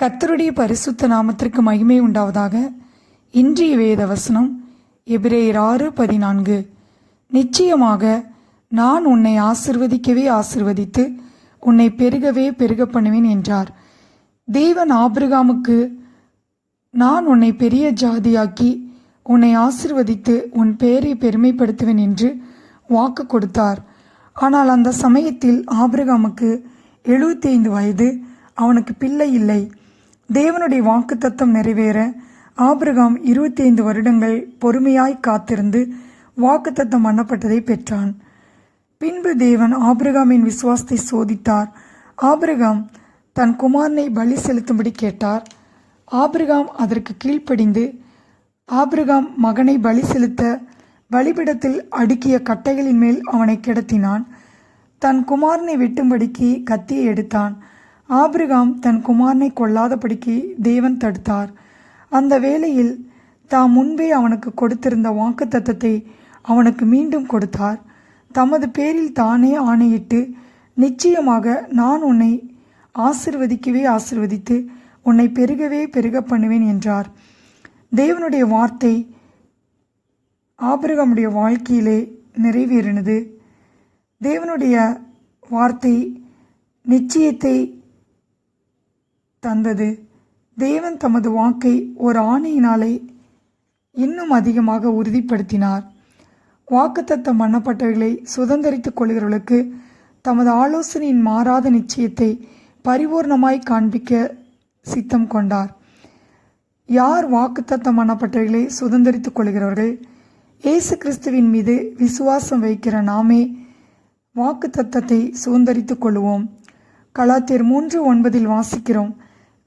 கத்தருடைய பரிசுத்த நாமத்திற்கு மகிமை உண்டாவதாக இன்றைய வேத வசனம் எபிரேயர் ஆறு பதினான்கு. நிச்சயமாக நான் உன்னை ஆசிர்வதிக்கவே ஆசிர்வதித்து உன்னை பெருகவே பெருக பண்ணுவேன் என்றார். தேவன் ஆபிரகாமுக்கு நான் உன்னை பெரிய ஜாதியாக்கி உன்னை ஆசிர்வதித்து உன் பெயரை பெருமைப்படுத்துவேன் என்று வாக்கு கொடுத்தார். ஆனால் அந்த சமயத்தில் ஆபிரகாமுக்கு எழுபத்தி ஐந்து வயது அவனுக்கு பிள்ளை இல்லை. தேவனுடைய வாக்குத்தத்தம் நிறைவேற ஆபிரகாம் இருபத்தி ஐந்து வருடங்கள் பொறுமையாய் காத்திருந்து வாக்குத்தத்தம் பண்ணப்பட்டதை பெற்றான். பின்பு தேவன் ஆபிரகாமின் விசுவாசத்தை சோதித்தார். ஆபிரகாம் தன் குமாரனை பலி செலுத்தும்படி கேட்டார். ஆபிரகாம் அதற்கு கீழ்ப்படிந்து ஆபிரகாம் மகனை பலி செலுத்த பலிபிடத்தில் அடுக்கிய கட்டைகளின் மேல் அவனை கிடத்தினான். தன் குமாரனை வெட்டும்படிக்கு கத்தியை எடுத்தான். ஆபிரகாம் தன் குமாரனை கொல்லாதபடிக்கு தேவன் தடுத்தார். அந்த வேளையில் தாம் முன்பே அவனுக்கு கொடுத்திருந்த வாக்குத்தத்தத்தை அவனுக்கு மீண்டும் கொடுத்தார். தமது பேரில் தானே ஆணையிட்டு நிச்சயமாக நான் உன்னை ஆசிர்வதிக்கவே ஆசிர்வதித்து உன்னை பெருகவே பெருக பண்ணுவேன் என்றார். தேவனுடைய வார்த்தை ஆபிரகமுடைய வாழ்க்கையிலே நிறைவேறினது. தேவனுடைய வார்த்தை நிச்சயத்தை தந்தது. தேவன் தமது வாக்கை ஒரு ஆணையினாலே இன்னும் அதிகமாக உறுதிப்படுத்தினார். வாக்குத்தத்தம் பண்ணப்பட்டவைகளை சுதந்திரித்துக் கொள்கிறவர்களுக்கு தமது ஆலோசனையின் மாறாத நிச்சயத்தை பரிபூர்ணமாய் காண்பிக்க சித்தம் கொண்டார். யார் வாக்குத்தத்தம் பண்ணப்பட்டவைகளை சுதந்திரித்துக் கொள்கிறவர்கள்? இயேசு கிறிஸ்துவின் மீது விசுவாசம் வைக்கிற நாமே வாக்குத்தத்தத்தை சுதந்திரித்துக் கொள்வோம் கலாத்தியர் மூன்று ஒன்பதில் வாசிக்கிறோம்.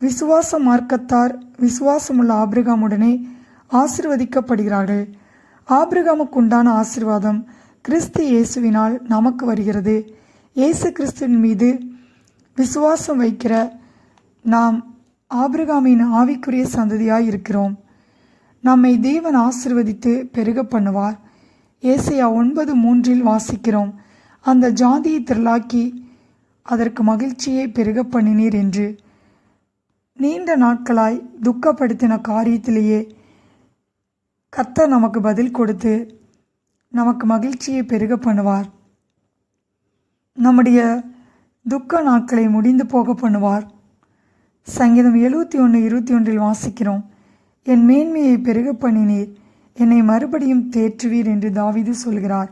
விசுவாச மார்க்கத்தார் விசுவாசமுள்ள ஆபிரகாமுடனே ஆசிர்வதிக்கப்படுகிறார்கள். ஆபிரகாமுக்கு உண்டான ஆசிர்வாதம் கிறிஸ்து இயேசுவினால் நமக்கு வருகிறது. இயேசு கிறிஸ்துவின் மீது விசுவாசம் வைக்கிற நாம் ஆபிரகாமின் ஆவிக்குரிய சந்ததியாய் இருக்கிறோம். நம்மை தேவன் ஆசிர்வதித்து பெருக பண்ணுவார். ஏசையா ஒன்பது மூன்றில் வாசிக்கிறோம். அந்த ஜாதியை திரளாக்கி அதற்கு மகிழ்ச்சியை பெருக பண்ணினீர் என்று. நீண்ட நாட்களாய் துக்கப்படுத்தின காரியத்திலேயே கத்த நமக்கு பதில் கொடுத்து நமக்கு மகிழ்ச்சியை பெருக பண்ணுவார். நம்முடைய துக்க நாட்களை முடிந்து போக பண்ணுவார். சங்கீதம் எழுபத்தி ஒன்று இருபத்தி ஒன்றில் வாசிக்கிறோம் என் மேன்மையை பெருக பண்ணினீர் என்னை மறுபடியும் தேற்றுவீர் என்று தாவிது சொல்கிறார்.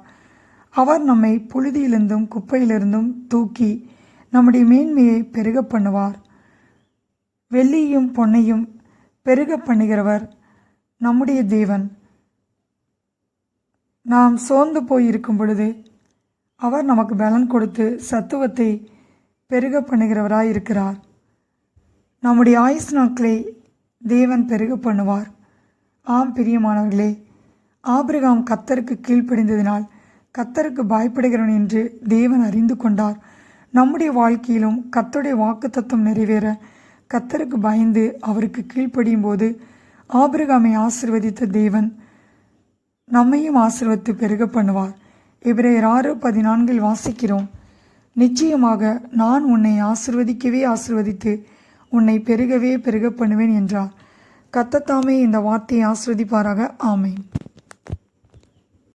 அவர் நம்மை புழுதியிலிருந்தும் குப்பையிலிருந்தும் தூக்கி நம்முடைய மேன்மையை பெருக பண்ணுவார். வெள்ளியும் பொன்னையும் பெருக பண்ணுகிறவர் நம்முடைய தேவன். நாம் சோர்ந்து போயிருக்கும் பொழுது அவர் நமக்கு பலன் கொடுத்து சத்துவத்தை பெருக பண்ணுகிறவராய் இருக்கிறார் நம்முடைய ஆயுஸ் நாட்களை தேவன் பெருக பண்ணுவார். ஆம் பிரியமானவர்களே ஆபிரகாம் கத்தருக்கு கீழ்ப்படிந்ததினால் கத்தருக்கு பயப்படுகிறவன் என்று தேவன் அறிந்து கொண்டார். நம்முடைய வாழ்க்கையிலும் கத்தருடைய வாக்குத்தத்தம் நிறைவேற கத்தருக்கு பயந்து அவருக்கு கீழ்ப்படியும் போது ஆபிரகாமை ஆசிர்வதித்த தேவன் நம்மையும் ஆசிர்வதித்து பெருக பண்ணுவார். இவரையர் ஆறு பதினான்கில் வாசிக்கிறோம். நிச்சயமாக நான் உன்னை ஆசிர்வதிக்கவே ஆசிர்வதித்து உன்னை பெருகவே பெருக பண்ணுவேன் என்றார். கத்தத்தாமே இந்த வார்த்தையை ஆசிர்வதிப்பாராக. ஆமேன்.